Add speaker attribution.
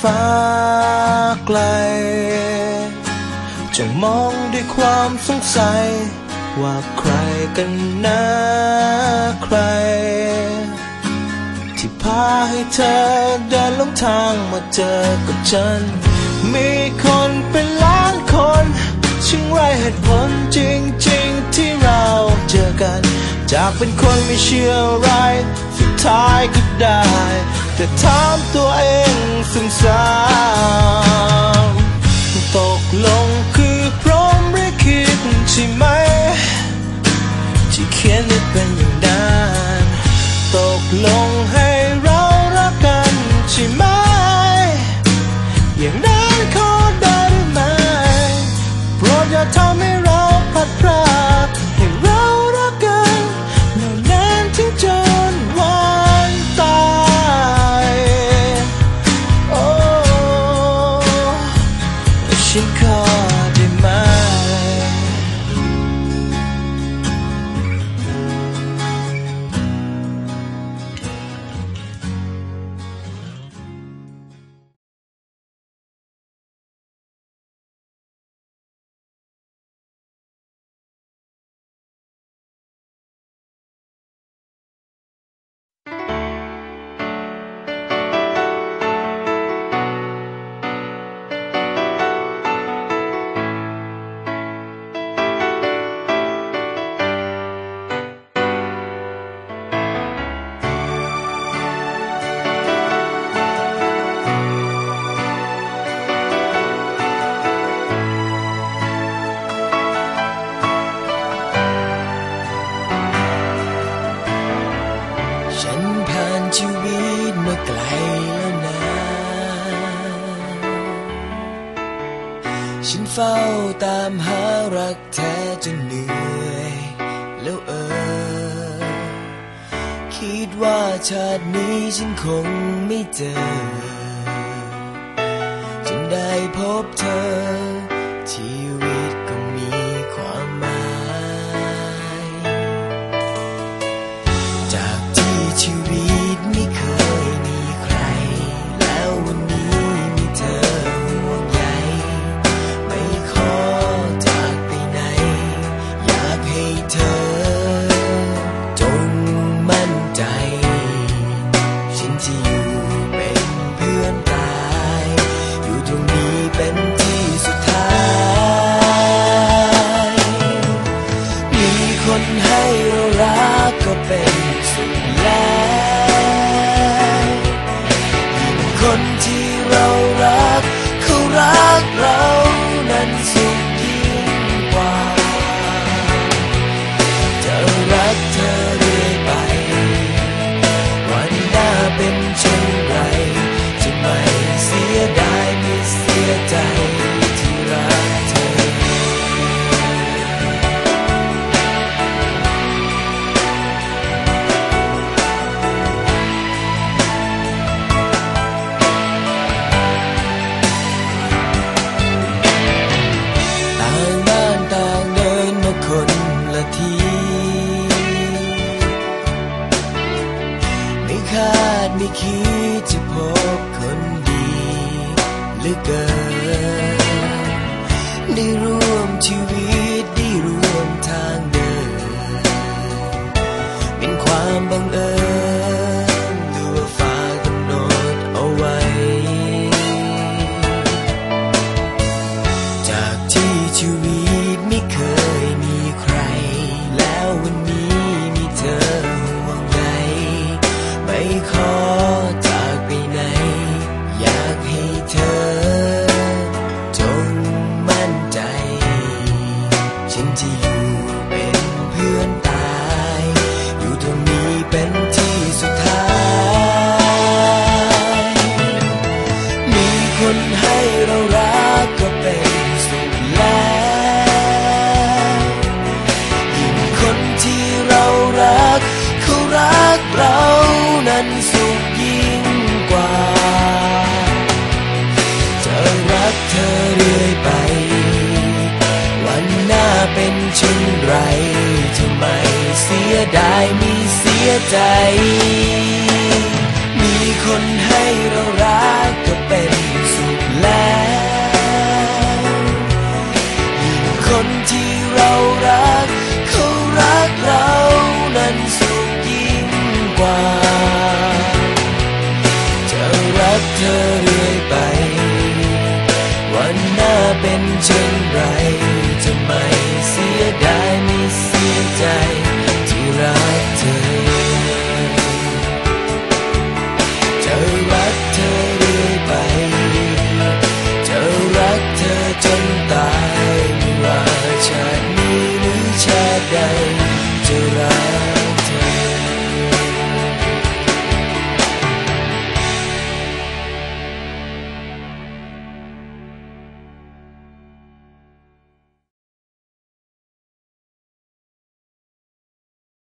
Speaker 1: ฟ้าไกล จะมองด้วยความสงสัย ว่าใครกันนะใคร ที่พาให้เธอเดินลงทางมาเจอกับฉัน มีคนเป็นล้านคนช่างไรเหตุผลจริงๆ ที่เราเจอกัน จากเป็นคนไม่เชื่ออะไรสุด ท้ายก็ได้ แต่ถามตัวเองซึ่งสามตกลงคือพร้อมหรือคิดใช่ไหม ที่เขียนได้เป็นอย่าง ผ่านชีวิตมาไกลแล้วนะ ฉันเฝ้าตามหารักแท้จนเหนื่อย แล้วเออ คิดว่าชาตินี้ฉันคงไม่เจอจึงได้พบเธอาดไม่คิดจะพบคนดีหรือเกินได้ร่วมชีวิตได้ร่วมทางเดิน เป็นความบังเอิญ เช่นไรทำไมเสียดายมีเสียใจ มีคนให้เรารักก็เป็นสุขแล้วยิ่งคนที่เรารักเขารักเรานั้นสุขยิ่งกว่า จะรักเธอเรื่อยไป วันหน้าเป็นเช่น ไม่เ